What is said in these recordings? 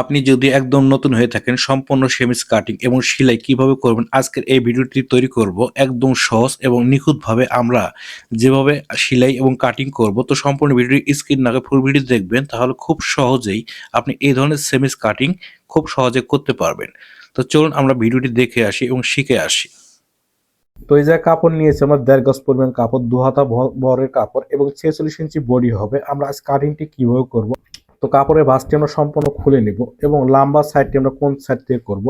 আপনি যদি একদম নতুন হয়ে থাকেন, সম্পূর্ণ সেমিস কাটিং এবং সেলাই কীভাবে করবেন, আজকের এই ভিডিওটি তৈরি করব একদম সহজ এবং নিখুঁতভাবে আমরা যেভাবে সেলাই এবং কাটিং করব, তো সম্পূর্ণ ভিডিওটি স্ক্রিন নাগে ফুল ভিডিও দেখবেন, তাহলে খুব সহজেই আপনি এই ধরনের সেমিস কাটিং খুব সহজে করতে পারবেন। তো চলুন আমরা ভিডিওটি দেখে আসি এবং শিখে আসি। তো এই যে কাপড় নিয়েছি, আমার দেড় গজ পরিমাণ কাপড় দু হাতা ভ- বহরের কাপড় এবং ছেচল্লিশ ইঞ্চি বডি হবে। আমরা আজ কাটিংটি কীভাবে করব? তো কাপড়ের ভাঁজটি আমরা সম্পূর্ণ খুলে নিব এবং লম্বা সাইডটি আমরা কোন সাইড থেকে করব?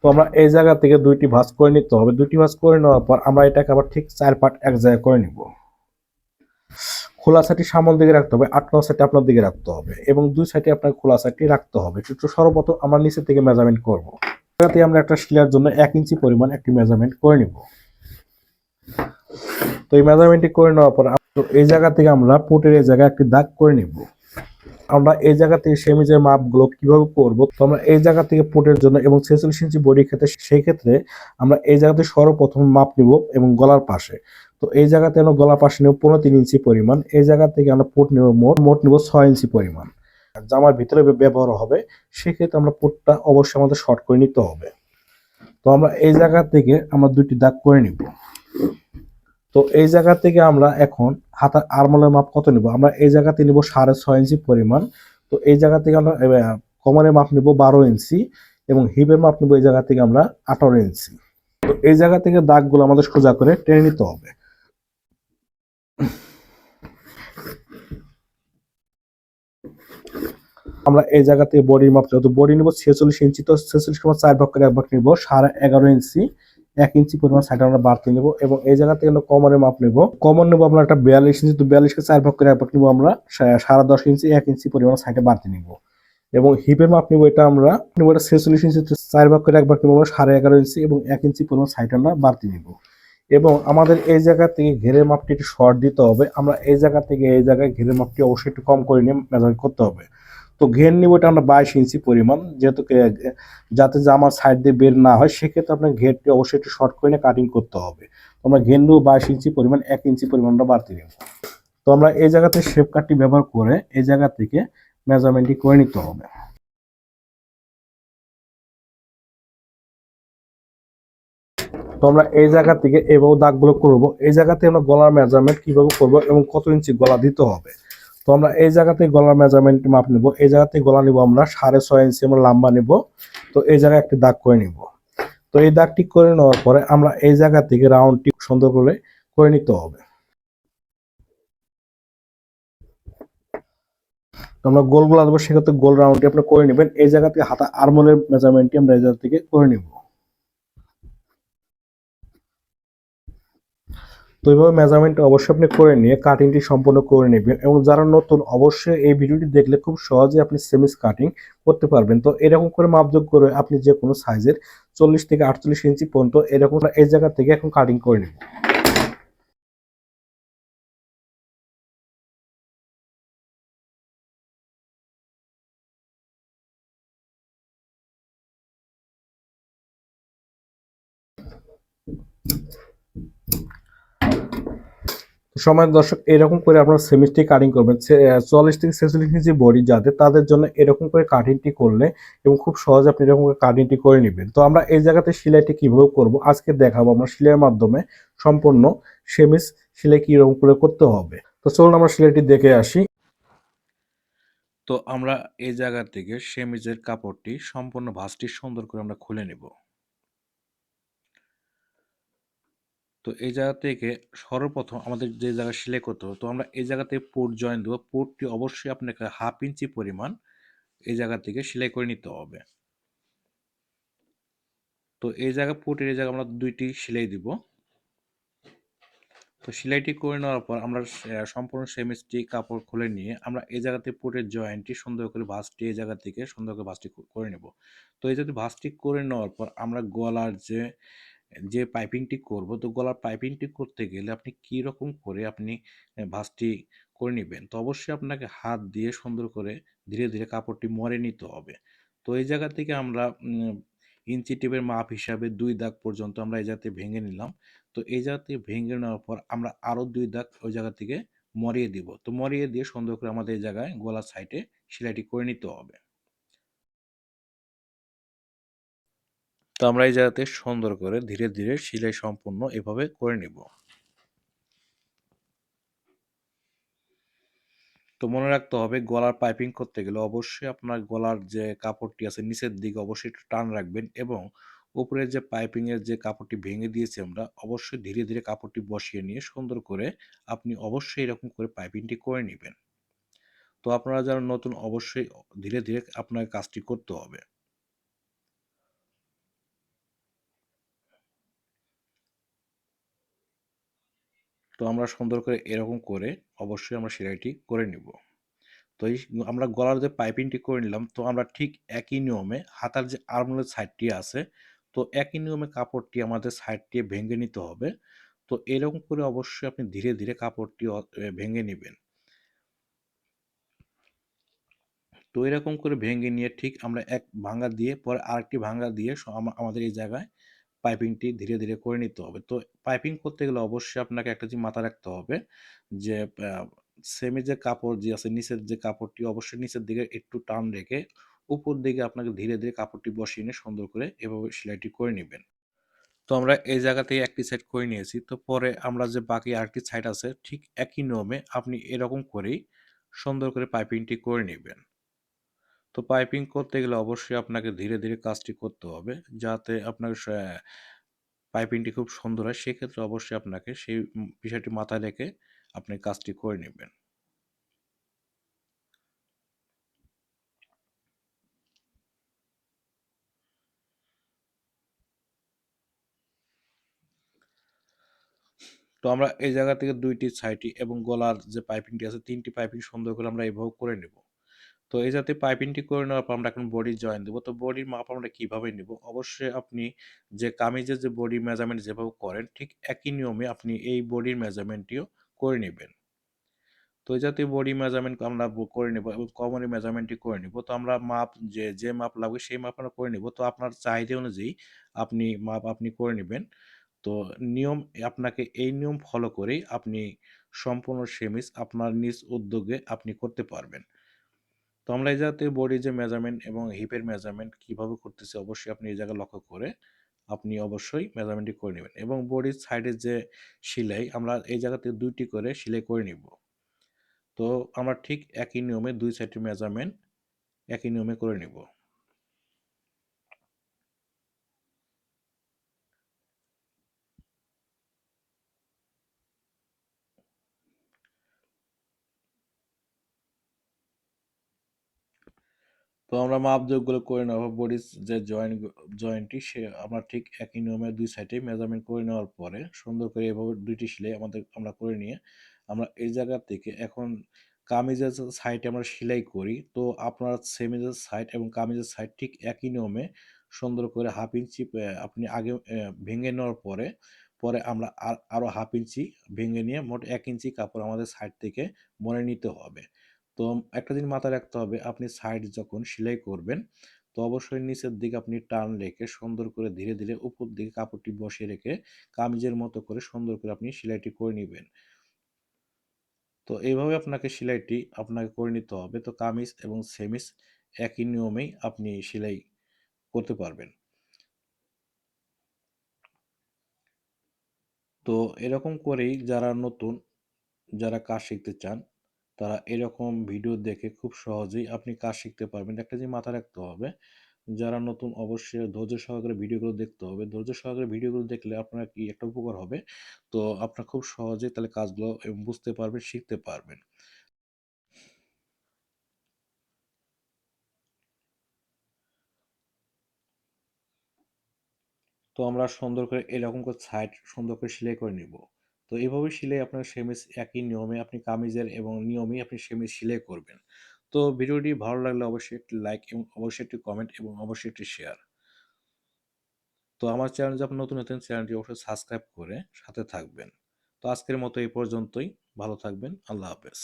তো আমরা এই জায়গা থেকে দুইটি ভাঁজ করে নিতে হবে। দুইটি ভাঁজ করে নেওয়ার পর আমরা এটাকে আবার ঠিক চার পার্ট এক জায়গায় করে নিব। খোলা সাইডটি সামনের দিকে রাখতে হবে, আট নয় সাইডটি আপনার দিকে রাখতে হবে এবং দুই সাইডে আপনার খোলা সাইডটি রাখতে হবে। একটু সর্বপ্রথম আমরা নিচে থেকে মেজারমেন্ট করব। জায়গাতে আমরা একটা শিলার জন্য এক ইঞ্চি পরিমাণ একটি মেজারমেন্ট করে নিব। তো এই মেজারমেন্টটি করে নেওয়ার পর এই জায়গা থেকে আমরা পুটের এই জায়গায় একটি দাগ করে নিব। আমরা এই জায়গা থেকে সেমিজের মাপগুলো কীভাবে করব? তো আমরা এই জায়গা থেকে পোটের জন্য এবং ছেচল্লিশ ইঞ্চি বডি ক্ষেত্রে সেই ক্ষেত্রে আমরা এই জায়গাতে সর্বপ্রথম মাপ নিব এবং গলার পাশে। তো এই জায়গাতে আমরা গলার পাশে নেব পনেরো তিন ইঞ্চি পরিমাণ। এই জায়গা থেকে আমরা পোট নেব মোট মোট নেব ছয় ইঞ্চি পরিমাণ। জামার ভিতরে ব্যবহার হবে, সেক্ষেত্রে আমরা পোটটা অবশ্যই আমাদের শর্ট করে নিতে হবে। তো আমরা এই জায়গা থেকে আমরা দুটি দাগ করে নিব। তো এই জায়গা থেকে আমরা এখন হাতার আরমোলের মাপ কত নিব? আমরা এই জায়গাতে নিব সাড়ে ছয় ইঞ্চি পরিমাণ। তো এই জায়গা থেকে আমরা কোমরের মাপ নিব বারো ইঞ্চি এবং হিপের মাপ নিব এই জায়গা থেকে আমরা আঠারো ইঞ্চি তো এই জায়গা থেকে দাগগুলো আমাদের সোজা করে টেনে নিতে হবে। আমরা এই জায়গা থেকে বডির মাপ যত বডি নিব ছেচল্লিশ ইঞ্চি তো ছেচল্লিশ চার ভাগ করে এক ভাগ নিব সাড়ে এগারো ইঞ্চি এক ইঞ্চি পরিমাণ সাইড আমরা বাড়তি নেব এবং এই জায়গা থেকে আমরা কমরের মাপ নেব। কমন নেব আমরা একটা বিয়াল্লিশ ইঞ্চি, তো বিয়াল্লিশকে চার ভাগ করে এক ভাগ নিব আমরা সাড়ে দশ ইঞ্চি, এক ইঞ্চি পরিমাণ সাইডে বাড়তি নিব। এবং হিপের মাপ নিব এটা আমরা, নিব এটা ছেচল্লিশ ইঞ্চি চার ভাগ করে এক ভাগ নিব আমরা, সাড়ে এগারো ইঞ্চি এবং এক ইঞ্চি পরিমাণ সাইড আমরা বাড়তি নেব। এবং আমাদের এই জায়গা থেকে ঘেরের মাপটি একটু শর্ট দিতে হবে। আমরা এই জায়গা থেকে এই জায়গায় ঘেরের মাপটি অবশ্যই একটু কম করে নিয়ে মেজার করতে হবে। তো ঘের নিব এটা আমরা বাইশ ইঞ্চি পরিমাণ, যেহেতু যাতে জামার সাইড দিয়ে বের না হয়, সেক্ষেত্রে আপনার ঘেরটি অবশ্যই একটু শর্ট করে কাটিং করতে হবে। আমরা ঘের নেব বাইশ ইঞ্চি পরিমাণ, এক ইঞ্চি পরিমাণ আমরা বাড়তি নেব। তো আমরা এই জায়গাতে শেপ কাটটি ব্যবহার করে এই জায়গা থেকে মেজারমেন্টটি করে নিতে হবে। তো আমরা এই জায়গা থেকে এভাবে দাগগুলো করব। এই জায়গাতে আমরা গলার মেজারমেন্ট কীভাবে করব এবং কত ইঞ্চি গলা দিতে হবে? তো আমরা এই জায়গাতে গলার মেজারমেন্ট মাপ নেব। এই জায়গাতে গলা নিব আমরা সাড়ে ছয় ইঞ্চি আমরা লম্বা নেব। তো এই জায়গায় একটি দাগ করে নিব। তো এই দাগটি করে নেওয়ার পরে আমরা এই জায়গা থেকে রাউন্ডটি সুন্দর করে করে নিতে হবে। আমরা গোল গোলগুলো দেবো, সেক্ষেত্রে গোল রাউন্ডটি আপনি করে নেবেন। এই জায়গা থেকে হাতা আরমোলের মেজারমেন্টটি আমরা এই জায়গা থেকে করে নিব। তো এইভাবে মেজারমেন্ট অবশ্যই আপনি করে নিয়ে কাটিংটি সম্পূর্ণ করে নেবেন এবং যারা নতুন অবশ্যই এই ভিডিওটি দেখলে খুব সহজে আপনি সেমিস কাটিং করতে পারবেন। তো এরকম করে মাপযোগ করে আপনি যে কোনো সাইজের চল্লিশ থেকে আটচল্লিশ ইঞ্চি পর্যন্ত এরকম এই জায়গা থেকে এখন কাটিং করে নেবেন। সময় দর্শক, এরকম করে আপনার সেমিস্টি কাটিং করবেন। চল্লিশ থেকে ছেচল্লিশ ইঞ্চি বডি যাদের তাদের জন্য এরকম করে কাটিংটি করলে এবং খুব সহজে আপনি এরকম করে কাটিংটি করে নেবেন। তো আমরা এই জায়গাতে সেলাইটি কীভাবে করব? আজকে দেখাবো আমরা সেলাইয়ের মাধ্যমে সম্পূর্ণ সেমিস সেলাই কীরকম করে করতে হবে। তো চলুন আমরা সেলাইটি দেখে আসি। তো আমরা এই জায়গা থেকে সেমিজের কাপড়টি সম্পূর্ণ ভাঁজটি সুন্দর করে আমরা খুলে নেব। তো এই জায়গা থেকে সর্বপ্রথম আমাদের যে জায়গা সেলাই করতে হবে, তো আমরা এই জায়গা থেকে পোর্ট জয়েন দেবো। পোর্টটি অবশ্যই আপনাকে হাফ ইঞ্চি পরিমাণ এই জায়গা থেকে সেলাই করে নিতে হবে। তো এই জায়গা পোর্টের এই জায়গা আমরা দুইটি সেলাই দিব। তো সেলাইটি করে নেওয়ার পর আমরা সম্পূর্ণ সেমিস্টি কাপড় খুলে নিয়ে আমরা এই জায়গাতে পোর্টের জয়েন্টটি সুন্দর করে ভাঁজটি এই জায়গা থেকে সুন্দর করে ভাঁজটি করে নেব। তো এই যদি ভাঁজটি করে নেওয়ার পর আমরা গলার যে যে পাইপিংটি করব, তো গলার পাইপিংটি করতে গেলে আপনি কি রকম করে আপনি ভাঁজটি করে নেবেন? তো অবশ্যই আপনাকে হাত দিয়ে সুন্দর করে ধীরে ধীরে কাপড়টি মরে নিতে হবে। তো এই জায়গা থেকে আমরা ইঞ্চি টেপের মাপ হিসাবে দুই দাগ পর্যন্ত আমরা এই জায়গাতে ভেঙে নিলাম। তো এই জায়গা থেকে ভেঙে নেওয়ার পর আমরা আরও দুই দাগ ওই জায়গা থেকে মরিয়ে দিব। তো মরিয়ে দিয়ে সুন্দর করে আমাদের এই জায়গায় গলার সাইডে সেলাইটি করে নিতে হবে। তো আমরা এই জায়গাতে সুন্দর করে ধীরে ধীরে সেলাই সম্পূর্ণ এভাবে করে নিব। তো মনে রাখতে হবে, গলার পাইপিং করতে গেলে অবশ্যই আপনার গলার যে কাপড়টি আছে নিচের দিকে অবশ্যই একটু টান রাখবেন এবং উপরে যে পাইপিং এর যে কাপড়টি ভেঙে দিয়েছি আমরা, অবশ্যই ধীরে ধীরে কাপড়টি বসিয়ে নিয়ে সুন্দর করে আপনি অবশ্যই এরকম করে পাইপিংটি করে নেবেন। তো আপনারা যারা নতুন, অবশ্যই ধীরে ধীরে আপনাকে কাজটি করতে হবে। তো আমরা সুন্দর করে এরকম করে অবশ্যই আমরা সেলাইটি করে নিব। তো এই আমরা গলার যে পাইপিংটি করে নিলাম, তো আমরা ঠিক একই নিয়মে হাতার যে আর্মলের সাইডটি আছে, তো একই নিয়মে কাপড়টি আমাদের সাইডটি ভেঙে নিতে হবে। তো এরকম করে অবশ্যই আপনি ধীরে ধীরে কাপড়টি ভেঙে নেবেন। তো এরকম করে ভেঙে নিয়ে ঠিক আমরা এক ভাঙা দিয়ে, পরে আরেকটি ভাঙা দিয়ে আমাদের এই জায়গায় পাইপিংটি ধীরে ধীরে করে নিতে হবে। তো পাইপিং করতে গেলে অবশ্যই আপনাকে একটা জিনিস মাথা রাখতে হবে যে সেমি যে কাপড় যে আছে, নিচের যে কাপড়টি অবশ্যই নিচের দিকে একটু টান রেখে উপর দিকে আপনাকে ধীরে ধীরে কাপড়টি বসিয়ে নিয়ে সুন্দর করে এভাবে সেলাইটি করে নেবেন। তো আমরা এই জায়গাতেই একটি সাইড করে নিয়েছি। তো পরে আমরা যে বাকি আরেকটি সাইড আছে, ঠিক একই নিয়মে আপনি এরকম করেই সুন্দর করে পাইপিংটি করে নেবেন। তো পাইপিং করতে গেলে অবশ্যই আপনাকে ধীরে ধীরে কাজটি করতে হবে। যাতে আপনার স- পাইপিংটি খুব সুন্দর হয়, সেক্ষেত্রে অবশ্যই আপনাকে সেই বিষয়টি মাথায় রেখে আপনি কাজটি করে নেবেন। তো আমরা এই জায়গা থেকে দুইটি সাইডটি এবং গলার যে পাইপিংটি আছে, তিনটি পাইপিং সুন্দর করে আমরা এভাবে করে নেব। তো এই যাতে পাইপিংটি করে নেওয়ার পর আমরা এখন বডি জয়েন দেবো। তো বডির মাপ আমরা কীভাবে নেব? অবশ্যই আপনি যে কামিজের যে বডি মেজারমেন্ট যেভাবে করেন, ঠিক একই নিয়মে আপনি এই বডির মেজারমেন্টটিও করে নেবেন। তো এই জাতীয় বডি মেজারমেন্ট আমরা করে নেব এবং কমরের মেজারমেন্টটি করে নিব। তো আমরা মাপ যে যে মাপ লাগবে সেই মাপ আমরা করে নিব। তো আপনার চাহিদা অনুযায়ী আপনি মাপ আপনি করে নেবেন। তো নিয়ম, আপনাকে এই নিয়ম ফলো করেই আপনি সম্পূর্ণ সেমিস আপনার নিজ উদ্যোগে আপনি করতে পারবেন। তো আমরা এই জাতীয় বডি যে মেজারমেন্ট এবং হিপের মেজারমেন্ট কীভাবে করতেছে, অবশ্যই আপনি এই জায়গা লক্ষ্য করে আপনি অবশ্যই মেজারমেন্টটি করে নেবেন এবং বডির সাইডের যে সেলাই আমরা এই জায়গাতে দুইটি করে সেলাই করে নিব। তো আমরা ঠিক একই নিয়মে দুই সাইডের মেজারমেন্ট একই নিয়মে করে নিব। তো আমরা মাপযোগগুলো করে নেওয়ার পর যে জয়েন্ট জয়েন্টটি সে আমরা ঠিক একই নিয়মে দুই সাইডে মেজারমেন্ট করে নেওয়ার পরে সুন্দর করে এভাবে দুইটি সেলাই আমাদের, আমরা করে নিয়ে আমরা এই জায়গা থেকে এখন কামিজের সাইডে আমরা সেলাই করি। তো আপনার সেমিজের সাইড এবং কামিজের সাইড ঠিক একই নিয়মে সুন্দর করে হাফ ইঞ্চি আপনি আগে ভেঙে নেওয়ার পরে পরে আমরা আর আরও হাফ ইঞ্চি ভেঙে নিয়ে মোট এক ইঞ্চি কাপড় আমাদের সাইড থেকে মনে নিতে হবে। তো একটা জিনিস মাথায় রাখতে হবে, আপনি সাইড যখন সেলাই করবেন, তো অবশ্যই নিচের দিকে আপনি টান রেখে সুন্দর করে ধীরে ধীরে উপর দিকে কাপড়টি বসিয়ে রেখে কামিজের মতো করে সুন্দর করে আপনি সেলাইটি করে নেবেন। তো এইভাবে আপনাকে সেলাইটি আপনাকে করে নিতে হবে, তো কামিজ এবং সেমিস একই নিয়মেই আপনি সেলাই করতে পারবেন। তো এরকম করেই যারা নতুন, যারা কাজ শিখতে চান তারা এরকম ভিডিও দেখে খুব সহজেই আপনি কাজ শিখতে পারবেন। একটা জিনিস মাথায় রাখতে হবে। যারা নতুন অবশ্যই ধৈর্য সহকারে ভিডিওগুলো দেখতে হবে। ধৈর্য সহকারে ভিডিওগুলো দেখলে আপনার কি একটা উপকার হবে? তো আপনার খুব সহজেই তাহলে কাজগুলো বুঝতে পারবেন, শিখতে পারবেন। তো আমরা সুন্দর করে এরকম করে সাইড সুন্দর করে সেলাই করে নিব। তো এইভাবে সেলাই আপনার সেমিস একই নিয়মে আপনি কামিজের এবং নিয়মেই আপনি সেমিস সেলাই করবেন। তো ভিডিওটি ভালো লাগলে অবশ্যই একটি লাইক এবং অবশ্যই একটি কমেন্ট এবং অবশ্যই একটি শেয়ার। তো আমার চ্যানেল যখন নতুন নতুন চ্যানেলটি অবশ্যই সাবস্ক্রাইব করে সাথে থাকবেন। তো আজকের মতো এই পর্যন্তই। ভালো থাকবেন। আল্লাহ হাফেজ।